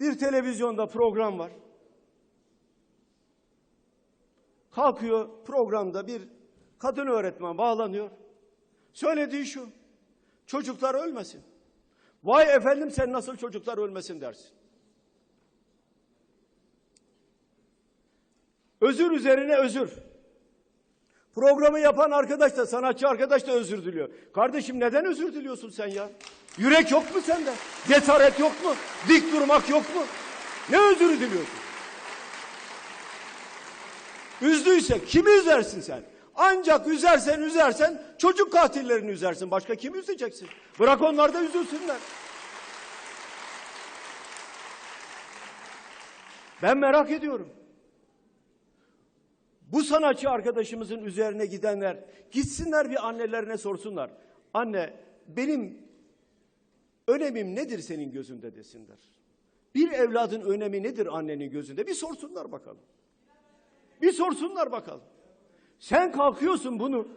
Bir televizyonda program var. Kalkıyor programda bir kadın öğretmen bağlanıyor. Söylediği şu. Çocuklar ölmesin. Vay efendim sen nasıl çocuklar ölmesin dersin. Özür üzerine özür. Programı yapan arkadaş da sanatçı arkadaş da özür diliyor. Kardeşim neden özür diliyorsun sen ya? Yürek yok mu sende? Cesaret yok mu? Dik durmak yok mu? Ne özürü diliyorsun? Üzdüyse kimi üzersin sen? Ancak üzersen üzersen çocuk katillerini üzersin. Başka kimi üzeceksin? Bırak onlar da üzülsünler. Ben merak ediyorum. Bu sanatçı arkadaşımızın üzerine gidenler gitsinler bir annelerine sorsunlar. Anne benim önemim nedir senin gözünde desinler. Bir evladın önemi nedir annenin gözünde? Bir sorsunlar bakalım. Bir sorsunlar bakalım. Sen kalkıyorsun bunu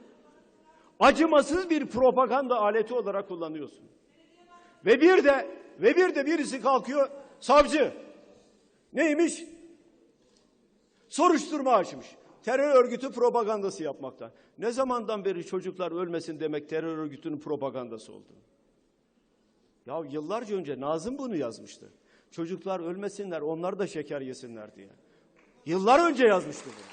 acımasız bir propaganda aleti olarak kullanıyorsun. Ve bir de ve bir de birisi kalkıyor savcı. Neymiş? Soruşturma açmış. Terör örgütü propagandası yapmakta. Ne zamandan beri çocuklar ölmesin demek terör örgütünün propagandası oldu? Ya yıllarca önce Nazım bunu yazmıştı. Çocuklar ölmesinler, onlar da şeker yesinler diye. Yıllar önce yazmıştı bunu.